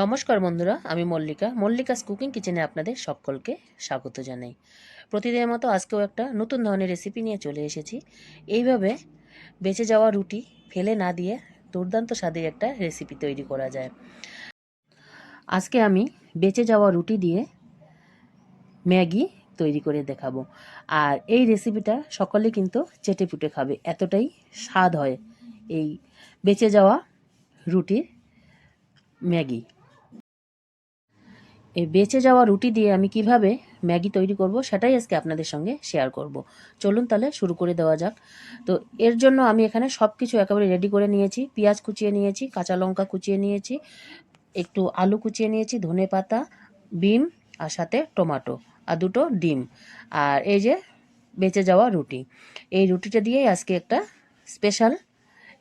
নমস্কার বন্ধুরা, আমি মল্লিকা। মল্লিকাস কুকিং কিচেনে আপনাদের সকলকে স্বাগত জানাই। প্রতিদিনের মতো আজকেও একটা নতুন ধরনের রেসিপি নিয়ে চলে এসেছি। এইভাবে বেঁচে যাওয়া রুটি ফেলে না দিয়ে দুর্দান্ত স্বাদের একটা রেসিপি তৈরি করা যায়। আজকে আমি বেঁচে যাওয়া রুটি দিয়ে ম্যাগি তৈরি করে দেখাবো। আর এই রেসিপিটা সকলে কিন্তু চেটে পুটে খাবে, এতটাই স্বাদ হয় এই বেঁচে যাওয়া রুটির ম্যাগি। এই বেঁচে যাওয়া রুটি দিয়ে আমি কীভাবে ম্যাগি তৈরি করব সেটাই আজকে আপনাদের সঙ্গে শেয়ার করব। চলুন তাহলে শুরু করে দেওয়া যাক। তো এর জন্য আমি এখানে সব কিছু একেবারে রেডি করে নিয়েছি, পেঁয়াজ কুচিয়ে নিয়েছি, কাঁচা লঙ্কা কুচিয়ে নিয়েছি, একটু আলু কুচিয়ে নিয়েছি, ধনে পাতা, বিম আর সাথে টমাটো আর দুটো ডিম। আর এই যে বেঁচে যাওয়া রুটি, এই রুটিটা দিয়েই আজকে একটা স্পেশাল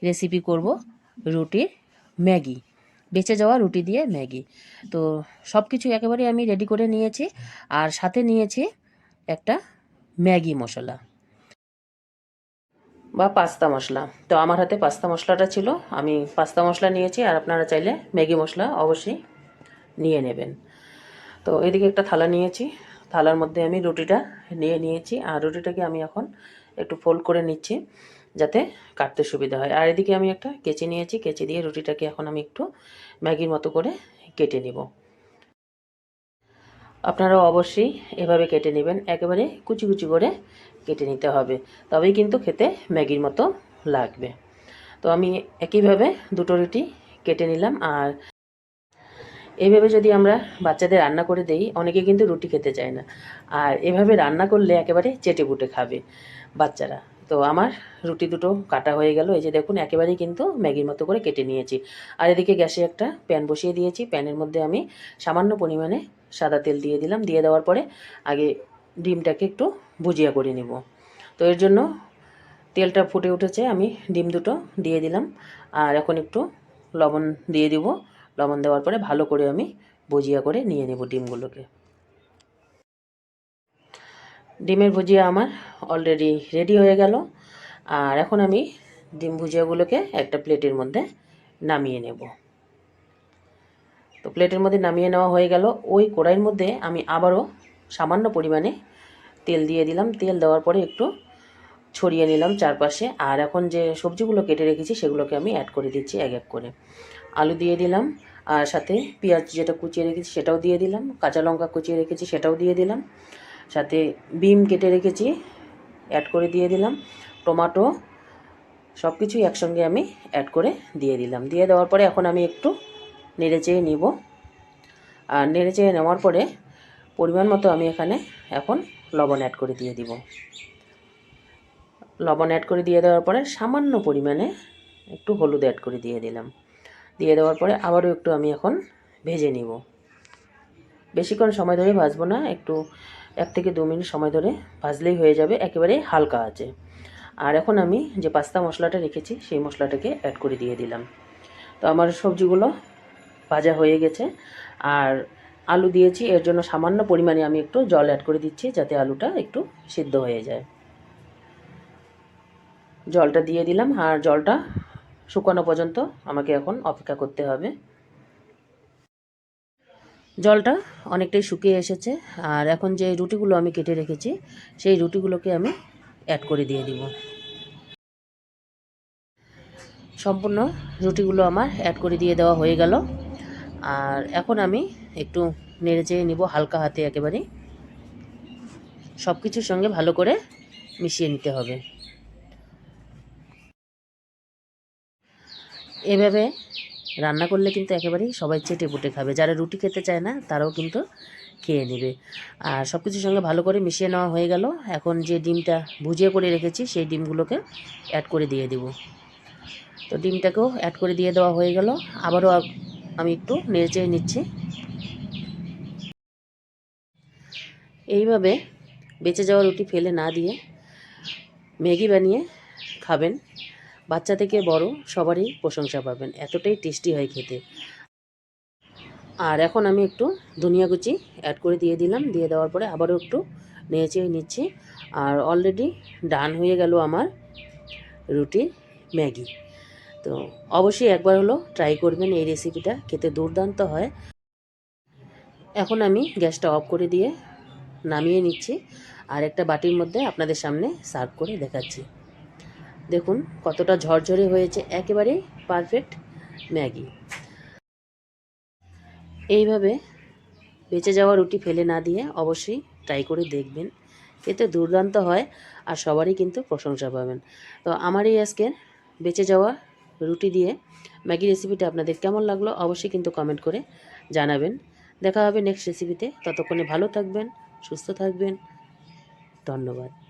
রেসিপি করব, রুটির ম্যাগি। বেঁচে যাওয়া রুটি দিয়ে ম্যাগি। তো সব কিছু একেবারে আমি রেডি করে নিয়েছি আর সাথে নিয়েছি একটা ম্যাগি মশলা বা পাস্তা মশলা। তো আমার হাতে পাস্তা মশলাটা ছিল, আমি পাস্তা মশলা নিয়েছি আর আপনারা চাইলে ম্যাগি মশলা অবশ্যই নিয়ে নেবেন। তো এদিকে একটা থালা নিয়েছি, থালার মধ্যে আমি রুটিটা নিয়ে নিয়েছি আর রুটিটাকে আমি এখন একটু ফোল্ড করে নিচ্ছি। যাতে কাটতে সুবিধা হয়। আর এদিকে আমি একটা কেচি নিয়েছি, কেচি দিয়ে রুটিটাকে এখন আমি একটু ম্যাগির মতো করে কেটে নিব। আপনারা অবশ্যই এভাবে কেটে নেবেন, একেবারে কুচি কুচি করে কেটে নিতে হবে। তবেই কিন্তু খেতে ম্যাগির মতো লাগবে। তো আমি একইভাবে দুটো রুটি কেটে নিলাম। আর এভাবে যদি আমরা বাচ্চাদের রান্না করে দেই, অনেকে কিন্তু রুটি খেতে চায় না। আর এভাবে রান্না করলে একেবারে চেটে বুটে খাবে বাচ্চারা। তো আমার রুটি দুটো কাটা হয়ে গেল। এই যে দেখুন, একেবারেই কিন্তু ম্যাগির মতো করে কেটে নিয়েছি। আর এদিকে গ্যাসে একটা প্যান বসিয়ে দিয়েছি। প্যানের মধ্যে আমি সামান্য পরিমাণে সাদা তেল দিয়ে দিলাম। দিয়ে দেওয়ার পরে আগে ডিমটাকে একটু ভুজিয়া করে নেব। তো এর জন্য তেলটা ফুটে উঠেছে। আমি ডিম দুটো দিয়ে দিলাম। আর এখন একটু লবণ দিয়ে দিব। লবণ দেওয়ার পরে ভালো করে আমি ভুজিয়া করে নিয়ে নেব ডিমগুলোকে। ডিমের ভুজিয়া আমার অলরেডি রেডি হয়ে গেল। আর এখন আমি ডিম ভুজিয়াগুলোকে একটা প্লেটের মধ্যে নামিয়ে নেব। তো প্লেটের মধ্যে নামিয়ে নেওয়া হয়ে গেল। ওই কড়াইয়ের মধ্যে আমি আবারও সামান্য পরিমাণে তেল দিয়ে দিলাম। তেল দেওয়ার পরে একটু ছড়িয়ে নিলাম চারপাশে। আর এখন যে সবজিগুলো কেটে রেখেছি সেগুলোকে আমি অ্যাড করে দিচ্ছি এক এক করে। আলু দিয়ে দিলাম। আর সাথে পেঁয়াজ যেটা কুচিয়ে রেখেছি সেটাও দিয়ে দিলাম। কাঁচা লঙ্কা কুচিয়ে রেখেছি সেটাও দিয়ে দিলাম। সাথে বিম কেটে রেখেছি অ্যাড করে দিয়ে দিলাম টমাটো সব কিছুই একসঙ্গে আমি অ্যাড করে দিয়ে দিলাম। দিয়ে দেওয়ার পরে এখন আমি একটু নেড়ে চেয়ে নিব। আর নেড়ে চেয়ে নেওয়ার পরে পরিমাণ মতো আমি এখানে এখন লবণ অ্যাড করে দিয়ে দিব। লবণ অ্যাড করে দিয়ে দেওয়ার পরে সামান্য পরিমাণে একটু হলুদ অ্যাড করে দিয়ে দিলাম। দিয়ে দেওয়ার পরে আবারও একটু আমি এখন ভেজে নিব। বেশিক্ষণ সময় ধরে ভাজবো না, একটু এক থেকে দু মিনিট সময় ধরে ভাজলেই হয়ে যাবে, একেবারে হালকা আছে। আর এখন আমি যে পাস্তা মশলাটা রেখেছি, সেই মশলাটাকে অ্যাড করে দিয়ে দিলাম। তো আমার সবজিগুলো ভাজা হয়ে গেছে। আর আলু দিয়েছি, এর জন্য সামান্য পরিমাণে আমি একটু জল অ্যাড করে দিচ্ছি, যাতে আলুটা একটু সিদ্ধ হয়ে যায়। জলটা দিয়ে দিলাম, আর জলটা শুকানো পর্যন্ত আমাকে এখন অপেক্ষা করতে হবে। জলটা অনেকটাই শুকিয়ে এসেছে। আর এখন যে রুটিগুলো আমি কেটে রেখেছি, সেই রুটিগুলোকে আমি অ্যাড করে দিয়ে দিব। সম্পূর্ণ রুটিগুলো আমার অ্যাড করে দিয়ে দেওয়া হয়ে গেল। আর এখন আমি একটু নেড়ে চেড়ে নিব হালকা হাতে একেবারে। সব কিছুর সঙ্গে ভালো করে মিশিয়ে নিতে হবে। এভাবে রান্না করলে কিন্তু একেবারেই সবাই চেটে পুটে খাবে। যারা রুটি খেতে চায় না, তারাও কিন্তু খেয়ে নেবে। আর সব কিছুর সঙ্গে ভালো করে মিশিয়ে নেওয়া হয়ে গেল। এখন যে ডিমটা ভুজিয়ে করে রেখেছি, সেই ডিমগুলোকে অ্যাড করে দিয়ে দিব। তো ডিমটাকেও অ্যাড করে দিয়ে দেওয়া হয়ে গেল। আবারও আমি একটু নেড়ে নিচ্ছি। এইভাবে বেঁচে যাওয়া রুটি ফেলে না দিয়ে ম্যাগি বানিয়ে খাবেন। বাচ্চা থেকে বড় সবারই প্রশংসা পাবেন, এতটাই টেস্টি হয় খেতে। আর এখন আমি একটু ধনিয়া কুচি অ্যাড করে দিয়ে দিলাম, দিয়ে দেওয়ার পরে আবারও একটু নেড়ে নিচ্ছি। আর অলরেডি ডান হয়ে গেল আমার রুটি ম্যাগি। তো অবশ্যই একবার হলো ট্রাই করবেন, এই রেসিপিটা খেতে দুর্দান্ত হয়। এখন আমি গ্যাসটা অফ করে দিয়ে নামিয়ে নিচ্ছি। আর একটা বাটির মধ্যে আপনাদের সামনে সার্ভ করে দেখাচ্ছি। দেখুন, কতটা ঝরঝরে হয়েছে। একেবারে পারফেক্ট ম্যাগি। এইভাবে বেঁচে যাওয়া রুটি ফেলে না দিয়ে অবশ্যই ট্রাই করে দেখবেন। এতে দুর্দান্ত হয় আর সবারই কিন্তু প্রশংসা পাবেন। তো আমার এই আজকের বেঁচে যাওয়া রুটি দিয়ে ম্যাগি রেসিপিটা আপনাদের কেমন লাগল অবশ্যই কিন্তু কমেন্ট করে জানাবেন। দেখা হবে নেক্সট রেসিপিতে ততক্ষণে ভালো থাকবেন, সুস্থ থাকবেন। ধন্যবাদ।